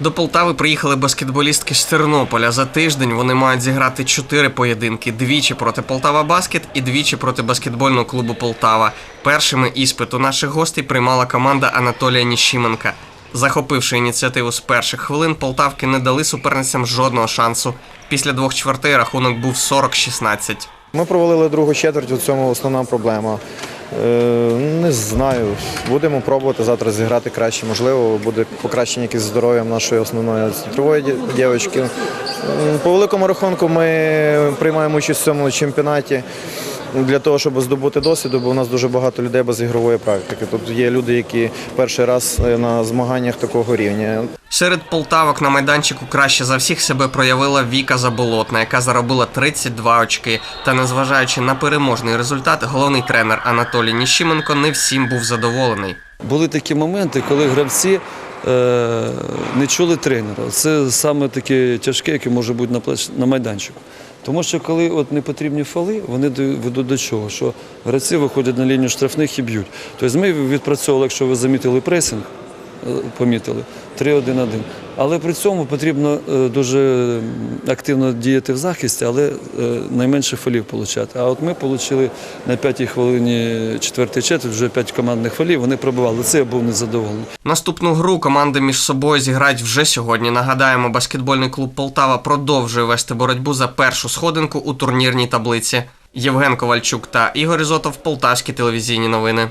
До Полтави приїхали баскетболістки з Тернополя. За тиждень вони мають зіграти чотири поєдинки: двічі проти Полтава Баскет і двічі проти баскетбольного клубу Полтава. Першими іспит у наших гостей приймала команда Анатолія Ніщименка. Захопивши ініціативу з перших хвилин, полтавки не дали суперницям жодного шансу. Після двох чвертей рахунок був 40-16. Ми провалили другу четверть, у цьому основна проблема. Знаю. Будемо пробувати завтра зіграти краще. Можливо, буде покращення якесь здоров'ям нашої основної центрової дівчинки. По великому рахунку ми приймаємо участь в цьому чемпіонаті для того, щоб здобути досвіду, бо у нас дуже багато людей без ігрової практики. Тут є люди, які перший раз е, на змаганнях такого рівня. Серед полтавок на майданчику краще за всіх себе проявила Віка Заболотна, яка заробила 32 очки. Та незважаючи на переможний результат, головний тренер Анатолій Ніщименко не всім був задоволений. Були такі моменти, коли гравці е, не чули тренера. Це саме таке тяжке, яке може бути на майданчику. Тому що коли от не потрібні фали, вони ведуть до чого? Що гравці виходять на лінію штрафних і б'ють. Тобто ми відпрацьовували, якщо ви замітили пресинг, е, помітили 3-1-1. Але при цьому потрібно е, дуже активно діяти в захисті, але е, найменше фолів отримати. А от ми отримали на п'ятій хвилині четвертий четверть, вже п'ять командних фолів, вони пробивали. Це я був незадоволений. Наступну гру команди між собою зіграють вже сьогодні. Нагадаємо, баскетбольний клуб Полтава продовжує вести боротьбу за першу сходинку у турнірній таблиці. Євген Ковальчук та Ігор Ізотов, Полтавські телевізійні новини.